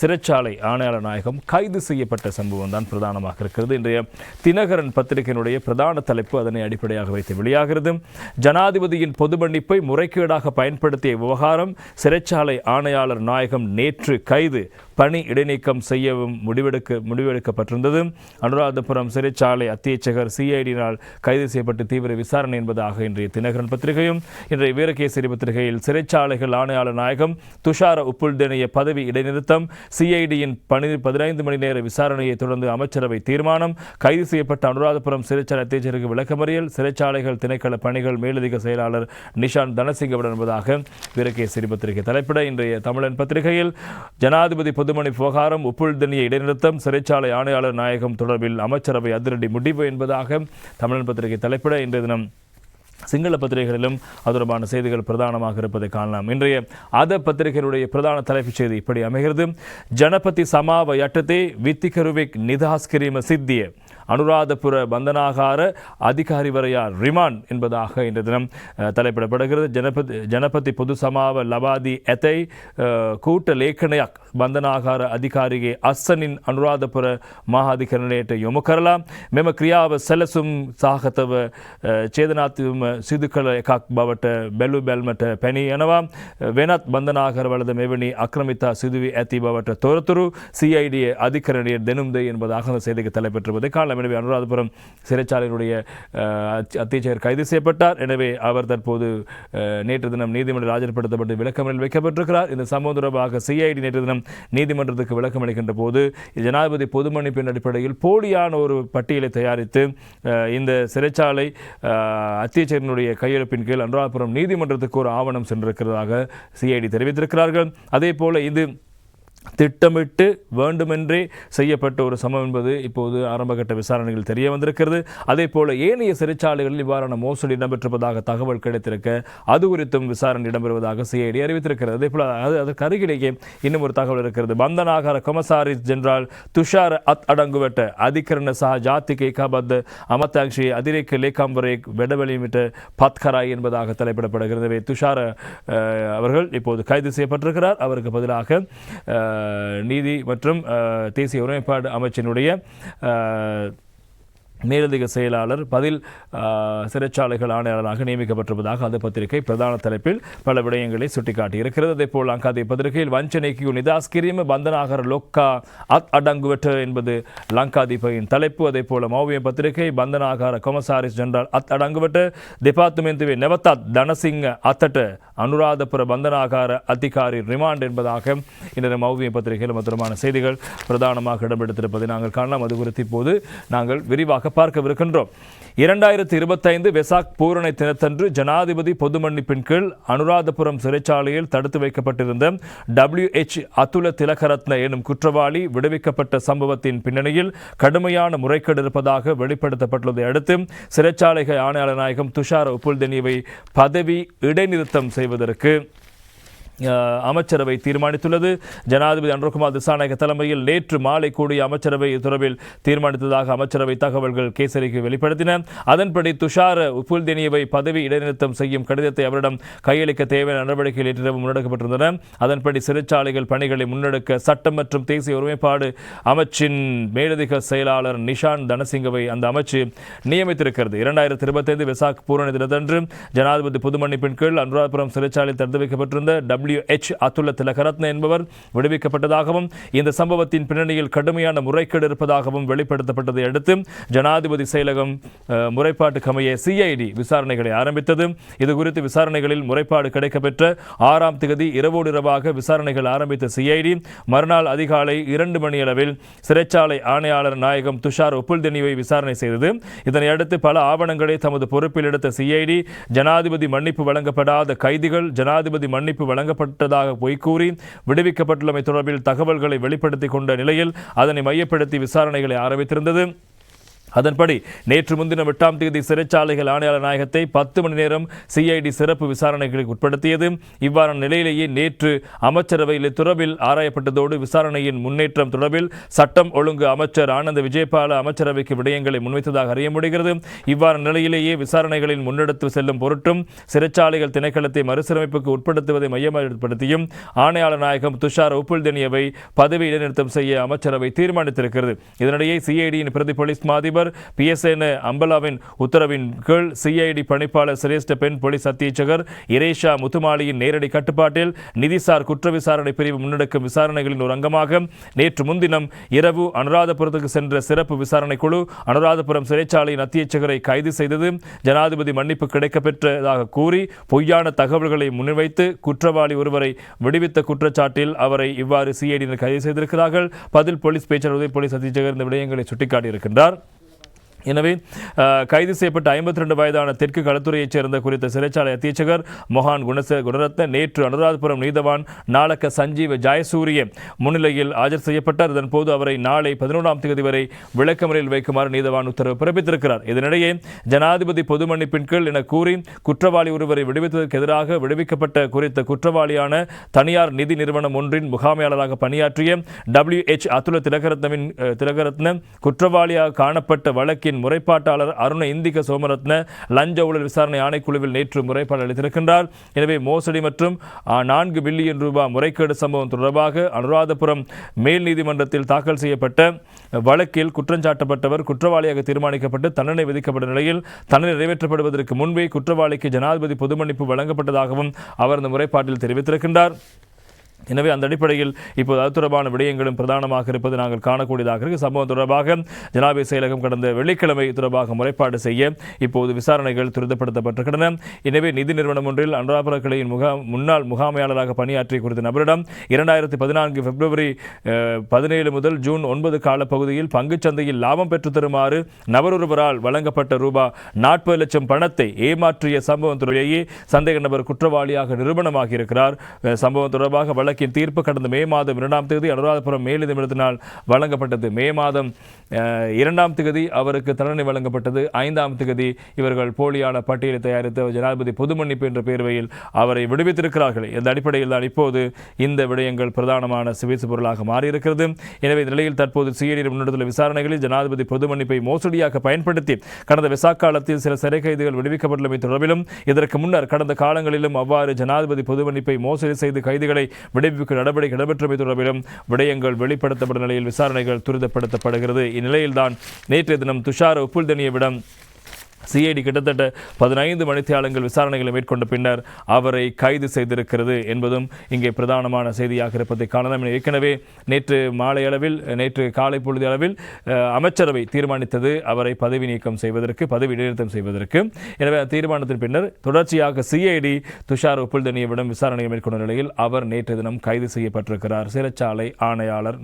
சிறைச்சாலை ஆணையாளர் நாயகம் கைது செய்யப்பட்ட சம்பவம் தான் பிரதானமாக இருக்கிறது. இன்றைய தினகரன் பத்திரிகையினுடைய பிரதான தலைப்பு அதனை அடிப்படையாக வைத்து வெளியாகிறது. ஜனாதிபதியின் பொது மன்னிப்பை முறைகேடாக பயன்படுத்திய விவகாரம் சிறைச்சாலை ஆணையாளர் நாயகம் நேற்று கைது பணி இடைநீக்கம் செய்யவும் முடிவெடுக்க முடிவெடுக்கப்பட்டிருந்தது. அனுராதபுரம் சிறைச்சாலை அத்தியட்சகர் சிஐடியினால் கைது செய்யப்பட்டு தீவிர விசாரணை என்பதாக இன்றைய தினகரன் பத்திரிகையும் இன்றைய வீரகேசரி பத்திரிகையில் சிறைச்சாலைகள் ஆணையாளர் நாயகம் துஷார உப்புல்தேனைய பதவி இடைநிறுத்தம் சிஐடியின் பணி பதினைந்து மணி நேர விசாரணையை தொடர்ந்து அமைச்சரவை தீர்மானம் கைது செய்யப்பட்ட அனுராதபுரம் சிறைச்சாலை அத்தியட்சருக்கு விளக்கமறியல் சிறைச்சாலைகள் திணைக்கள பணிகள் மேலதிக செயலாளர் நிஷாந்த் தனசிங்கவுடன் என்பதாக வீரகேசரி பத்திரிகை தலைப்பிட இன்றைய தமிழன் பத்திரிகையில் ஜனாதிபதி பொதுமணி விவகாரம் உப்புழ்தனிய இடைநிறுத்தம் சிறைச்சாலை ஆணையாளர் நாயகம் தொடர்பில் அமைச்சரவை அதிரடி முடிவு என்பதாக தமிழன் பத்திரிகை தலைப்பிட இன்றைய தினம் சிங்கள பத்திரிகைகளிலும் அது தொடர்பான செய்திகள் பிரதானமாக இருப்பதை காணலாம். இன்றைய அத பத்திரிகையினுடைய பிரதான தலைப்புச் செய்தி இப்படி அமைகிறது. ஜனபதி சமாவ யட்டத்தை வித்திகருவிக் நிதாஸ்கிரிம சித்திய அனுராதபுர பந்தனாகார அதிகாரி வரையார் ரிமாண்ட் என்பதாக இன்று தினம் தலைப்பிடப்படுகிறது ஜனபதி ஜனபதி பொதுசமாவ லபாதி எத்தை கூட்ட ಲೇಖನಯಕ್ ಬಂಧನಾಗಾರ ಅಧಿಕಾರಿಗೆ ಅಸ್ಸನಿನ್ ಅನುರಾಧಪುರ ಮಹಾಧಿಕರಣೇಟ ಯೊಮುಕರಲ ಮೆಮ ಕ್ರಿಯಾವ ಸೆಲಸುಂ ಸಾಹತವ ಚೇತನಾತ್ಮ ಸಿದುಕಳ ಎಕಾಕ್ ಬವಟ ಬೆಲ್ಲು ಬೆಲ್ಮಟ ಪೆನಿ ಎನವ ವೆನತ್ ಬಂಧನಾಗಾರ ವಳದ ಮೇವಣಿ ಅಕ್ರಮಿತ ಸಿದುವಿ ಅತಿ ಬವಟ ತೋರತುರು ಸಿಐಡಿಯ ಅಧಿಕರಣೆಯ ದೆನುಮ್ದೆ ಎಂಬುದಾಗಿ செய்திக்கு தலைப்பெற்றிருப்பதை காணலாம் எனவே அனுராதபுரம் சிறைச்சாலையினுடைய அஹ், அத்தியட்சகர் கைது செய்யப்பட்டார். எனவே அவர் தற்போது நேற்று தினம் நீதிமன்றம் ஆஜர்படுத்தப்பட்டு விளக்கமளில் வைக்கப்பட்டிருக்கிறார். இந்த சம்பவம் தொடர்பாக சிஐடி நேற்று தினம் நீதிமன்றத்துக்கு விளக்கம் அளிக்கின்ற போது ஜனாதிபதி பொது மன்னிப்பின் அடிப்படையில் போலியான ஒரு பட்டியலை தயாரித்து இந்த சிறைச்சாலை அஹ், கையெழுப்பின் கீழ் அனுராதபுரம் நீதிமன்றத்துக்கு ஒரு ஆவணம் சென்றிருக்கிறதாக சிஐடி தெரிவித்திருக்கிறார்கள். அதே போல இது திட்டமிட்டு வேண்டுமென்றே செய்யப்பட்ட ஒரு சமம் என்பது இப்போது ஆரம்பகட்ட விசாரணைகள் தெரிய வந்திருக்கிறது. அதே போல ஏனைய சிறைச்சாலைகளில் இவ்வாறான மோசடி இடம்பெற்றிருப்பதாக தகவல் கிடைத்திருக்க அது குறித்தும் விசாரணை இடம்பெறுவதாக சிஐடி அறிவித்திருக்கிறது. அதே போல அது அதற்கு அருகிலேயே இன்னும் ஒரு தகவல் இருக்கிறது. பந்தனாகார கொமசாரி ஜெனரல் துஷார் அத் அடங்குவட்ட அதிகரண சஹ ஜாத்திக்கு ஏகாபத் அமத்தாக்ஷி அதிரேக்கு லேகாம்பரே வெடவெளிமிட்ட பத்கராய் என்பதாக தலைப்பிடப்படுகிறது. துஷார் அவர்கள் இப்போது கைது செய்யப்பட்டிருக்கிறார். அவருக்கு பதிலாக நீதி மற்றும் தேசிய ஒருமைப்பாடு அமைச்சினுடைய மேலதிக செயலாளர் பதில் சிறைச்சாலைகள் ஆணையாளராக நியமிக்கப்பட்டிருப்பதாக அந்த பத்திரிகை பிரதான தலைப்பில் பல விடயங்களை சுட்டிக்காட்டியிருக்கிறது. அதே போல் அங்காதை பத்திரிகையில் வஞ்சனைக்கு நிதாஸ்கிரியம் பந்தனாகர லொக்கா அத் அடங்குவற்ற என்பது லங்காதீபையின் தலைப்பு. அதே போல மௌவிய பத்திரிகை பந்தனாகார கொமசாரிஸ் ஜெனரல் அத் அடங்குவற்ற டிபார்ட்மெண்ட் நெவத்தாத் தனசிங்க அத்தட்ட அனுராதபுர பந்தனாகார அதிகாரி ரிமாண்ட் என்பதாக இன்றைய மௌவிய பத்திரிகையில் மதுரமான செய்திகள் பிரதானமாக இடம்பெடுத்திருப்பதை நாங்கள் காணலாம். அது குறித்து இப்போது நாங்கள் விரிவாக பார்க்கவிருக்கின்றோம். இரண்டாயிரத்தி இருபத்தைந்து வெசாக் பூரணை தினத்தன்று ஜனாதிபதி பொது மன்னிப்பின் கீழ் அனுராதபுரம் சிறைச்சாலையில் தடுத்து வைக்கப்பட்டிருந்த டபிள்யூ எச் அதுல திலகரத்ன எனும் குற்றவாளி விடுவிக்கப்பட்ட சம்பவத்தின் பின்னணியில் கடுமையான முறைகேடு இருப்பதாக வெளிப்படுத்தப்பட்டுள்ளதை அடுத்து சிறைச்சாலைகள் ஆணையாளர் நாயகம் துஷார் உப்புல்தெனியவை பதவி இடைநிறுத்தம் செய்வதற்கு அமைச்சரவை தீர்மானித்துள்ளது. ஜனாதிபதி அன்ருகுமார் திசாநாயக தலைமையில் நேற்று மாலை கூடிய அமைச்சரவை தொடர்பில் தீர்மானித்ததாக அமைச்சரவை தகவல்கள் கேசரிக்கு வெளிப்படுத்தின. அதன்படி துஷார உப்புல்தெனியவை பதவி இடைநிறுத்தம் செய்யும் கடிதத்தை அவரிடம் கையளிக்க தேவையான நடவடிக்கைகள் நேற்றிரவு முன்னெடுக்கப்பட்டிருந்தன. அதன்படி சிறைச்சாலைகள் பணிகளை முன்னெடுக்க சட்டம் மற்றும் தேசிய ஒருமைப்பாடு அமைச்சின் மேலதிக செயலாளர் நிஷான் தனசிங்கவை அந்த அமைச்சு நியமித்திருக்கிறது. இரண்டாயிரத்தி இருபத்தைந்து விசாக் பூரண தினத்தன்று ஜனாதிபதி பொது மன்னிப்பின் கீழ் அனுராதபுரம் சிறைச்சாலையில் தடுத்து வைக்கப்பட்டிருந்த டபிள்யூ எச் அத்துள்ள திலகரத்ன என்பவர் விடுவிக்கப்பட்டதாகவும் இந்த சம்பவத்தின் பின்னணியில் கடுமையான முறைகேடு இருப்பதாகவும் வெளிப்படுத்தப்பட்டதை அடுத்து ஜனாதிபதி செயலகம் அஹ், முறைப்பாட்டு கமைய சிஐடி விசாரணைகளை ஆரம்பித்தது. இது குறித்து விசாரணைகளில் முறைப்பாடு கிடைக்கப்பெற்ற ஆறாம் திகதி இரவோடு இரவாக விசாரணைகள் ஆரம்பித்த சிஐடி மறுநாள் அதிகாலை இரண்டு மணியளவில் சிறைச்சாலை ஆணையாளர் நாயகம் துஷார் ஒப்புல்தெனிவை விசாரணை செய்தது. இதனையடுத்து பல ஆவணங்களை தமது பொறுப்பில் எடுத்த சிஐடி ஜனாதிபதி மன்னிப்பு வழங்கப்படாத கைதிகள் ஜனாதிபதி மன்னிப்பு பட்டதாக பொய் கூறி விடுவிக்கப்பட்டுள்ளமை தொடர்பில் தகவல்களை வெளிப்படுத்திக் கொண்ட நிலையில் அதனை மையப்படுத்தி விசாரணைகளை ஆரம்பித்திருந்தது. அதன்படி நேற்று முன்தினம் எட்டாம் தேதி சிறைச்சாலைகள் ஆணையாளர் நாயகத்தை பத்து மணி நேரம் சிஐடி சிறப்பு விசாரணைகளுக்கு உட்படுத்தியது. இவ்வாறான நிலையிலேயே நேற்று அமைச்சரவையில் துறவில் ஆராயப்பட்டதோடு விசாரணையின் முன்னேற்றம் தொடர்பில் சட்டம் ஒழுங்கு அமைச்சர் ஆனந்த விஜயபால அமைச்சரவைக்கு விடயங்களை முன்வைத்ததாக அறிய முடிகிறது. இவ்வாறு நிலையிலேயே விசாரணைகளின் முன்னெடுத்து செல்லும் பொருட்டும் சிறைச்சாலைகள் திணைக்களத்தை மறுசீரமைப்புக்கு உட்படுத்துவதை மையப்படுத்தியும் ஆணையாளர் நாயகம் துஷார் உப்புல்தெனியவை பதவி இடைநிறுத்தம் செய்ய அமைச்சரவை தீர்மானித்திருக்கிறது. இதனிடையே சிஐடியின் பிரதி போலீஸ் மாதிபர் பிஎஸ்என் அம்பலாவின் உத்தரவின் கீழ் சிஐடி பணிப்பாளர் சிரேஷ்ட பெண் போலீஸ் அத்தீட்சகர் இரேஷா முத்துமாலியின் நேரடி கட்டுப்பாட்டில் நிதிசார் குற்ற விசாரணை பிரிவு முன்னெடுக்கும் விசாரணைகளின் ஒரு அங்கமாக நேற்று முன்தினம் இரவு அனுராதபுரத்துக்கு சென்ற சிறப்பு விசாரணை குழு அனுராதபுரம் சிறைச்சாலையின் அத்தியட்சகரை கைது செய்தது. ஜனாதிபதி மன்னிப்பு கிடைக்கப்பெற்றதாக கூறி பொய்யான தகவல்களை முன்வைத்து குற்றவாளி ஒருவரை விடுவித்த குற்றச்சாட்டில் அவரை இவ்வாறு சிஐடியினர் கைது செய்திருக்கிறார்கள். பதில் போலீஸ் பேச்சாளர் உதவி போலீஸ் அத்தீட்சகர் இந்த விடயங்களை சுட்டிக்காட்டியிருக்கின்றார். எனவே கைது செய்யப்பட்ட ஐம்பத்தி ரெண்டு வயதான தெற்கு களத்துறையைச் சேர்ந்த குறித்த சிறைச்சாலை அத்தீட்சகர் மொஹான் குணச குணரத்ன நேற்று அனுராதபுரம் நீதவான் நாளக்க சஞ்சீவ ஜாயசூரிய முன்னிலையில் ஆஜர் செய்யப்பட்டார். இதன்போது அவரை நாளை பதினொன்றாம் தேதி வரை விளக்கமறையில் வைக்குமாறு நீதவான் உத்தரவு பிறப்பித்திருக்கிறார். இதனிடையே ஜனாதிபதி பொது மன்னிப்பின் கீழ் என கூறி குற்றவாளி ஒருவரை விடுவித்ததற்கு எதிராக விடுவிக்கப்பட்ட குறித்த குற்றவாளியான தனியார் நிதி நிறுவனம் ஒன்றின் முகாமையாளராக பணியாற்றிய டபிள்யூ எச் அதுல திலகரத்னவின் திலகரத்ன குற்றவாளியாக காணப்பட்ட வழக்கில் வழக்கின் முறைப்பாட்டாளர் அருண இந்திக சோமரத்ன லஞ்ச ஊழல் விசாரணை ஆணைக்குழுவில் நேற்று முறைப்பாடு அளித்திருக்கின்றார். எனவே மோசடி மற்றும் நான்கு பில்லியன் ரூபாய் முறைகேடு சம்பவம் தொடர்பாக அனுராதபுரம் மேல் நீதிமன்றத்தில் தாக்கல் செய்யப்பட்ட வழக்கில் குற்றஞ்சாட்டப்பட்டவர் குற்றவாளியாக தீர்மானிக்கப்பட்டு தண்டனை விதிக்கப்பட்ட நிலையில் தண்டனை நிறைவேற்றப்படுவதற்கு முன்பே குற்றவாளிக்கு ஜனாதிபதி பொதுமன்னிப்பு வழங்கப்பட்டதாகவும் அவர் இந்த முறைப்பாட்டில் தெரிவித்திருக்கின்றார். எனவே அந்த அடிப்படையில் இப்போது அது தொடர்பான விடயங்களும் பிரதானமாக இருப்பது நாங்கள் காணக்கூடியதாக இருக்கு. சம்பவம் தொடர்பாக ஜனாபதி செயலகம் கடந்த வெள்ளிக்கிழமை தொடர்பாக முறைப்பாடு செய்ய இப்போது விசாரணைகள் துரிதப்படுத்தப்பட்டிருக்கின்றன. எனவே நிதி நிறுவனம் ஒன்றில் அனுராபுர கிளையின் முகா முன்னாள் முகாமையாளராக பணியாற்றிய குறித்த நபரிடம் இரண்டாயிரத்தி பதினான்கு பிப்ரவரி பதினேழு முதல் ஜூன் ஒன்பது காலப்பகுதியில் பங்குச் சந்தையில் லாபம் பெற்று தருமாறு நபரொருவரால் வழங்கப்பட்ட ரூபாய் நாற்பது லட்சம் பணத்தை ஏமாற்றிய சம்பவம் சந்தேக நபர் குற்றவாளியாக நிரூபணமாகியிருக்கிறார். சம்பவம் தொடர்பாக வழக்கு வழக்கின் தீர்ப்பு கடந்த மே மாதம் இரண்டாம் தேதி அனுராதபுரம் மேல்நீதிமன்றத்தினால் வழங்கப்பட்டது. மே மாதம் இரண்டாம் தேதி அவருக்கு தண்டனை வழங்கப்பட்டது. ஐந்தாம் தேதி இவர்கள் போலியான பட்டியலை தயாரித்து ஜனாதிபதி பொது மன்னிப்பு என்ற பேர்வையில் அவரை விடுவித்திருக்கிறார்கள். இந்த அடிப்படையில் தான் இப்போது இந்த விடயங்கள் பிரதானமான சிவிசு பொருளாக மாறியிருக்கிறது. எனவே இந்த நிலையில் தற்போது சிஐடி முன்னெடுத்துள்ள விசாரணைகளில் ஜனாதிபதி பொது மன்னிப்பை மோசடியாக பயன்படுத்தி கடந்த விசாக்காலத்தில் சில சிறை கைதிகள் விடுவிக்கப்பட்டுள்ளமை தொடர்பிலும் இதற்கு முன்னர் கடந்த காலங்களிலும் அவ்வாறு ஜனாதிபதி பொது மன்னிப்பை மோசடி செய்து கைதிகளை விடு விடுவிக்க நடவடிக்கை நடைபெற்றமை தொடர்பிலும் விடயங்கள் வெளிப்படுத்தப்படும் நிலையில் விசாரணைகள் துரிதப்படுத்தப்படுகிறது. இந்நிலையில்தான் நேற்றைய தினம் துஷார் உப்புல்தனியவிடம் சிஐடி கிட்டத்தட்ட பதினைந்து மணித்தியாலங்கள் விசாரணைகளை மேற்கொண்ட பின்னர் அவரை கைது செய்திருக்கிறது என்பதும் இங்கே பிரதானமான செய்தியாக இருப்பதை காணலாம். ஏற்கனவே நேற்று மாலை அளவில் நேற்று காலை பொழுது அளவில் அமைச்சரவை தீர்மானித்தது அவரை பதவி நீக்கம் செய்வதற்கு பதவி இடைநிறுத்தம் செய்வதற்கு. எனவே தீர்மானத்தின் பின்னர் தொடர்ச்சியாக சிஐடி துஷார் உப்புல்தனியவிடம் விசாரணையை மேற்கொண்ட நிலையில் அவர் நேற்று தினம் கைது செய்யப்பட்டிருக்கிறார். சிறைச்சாலை ஆணையாளர்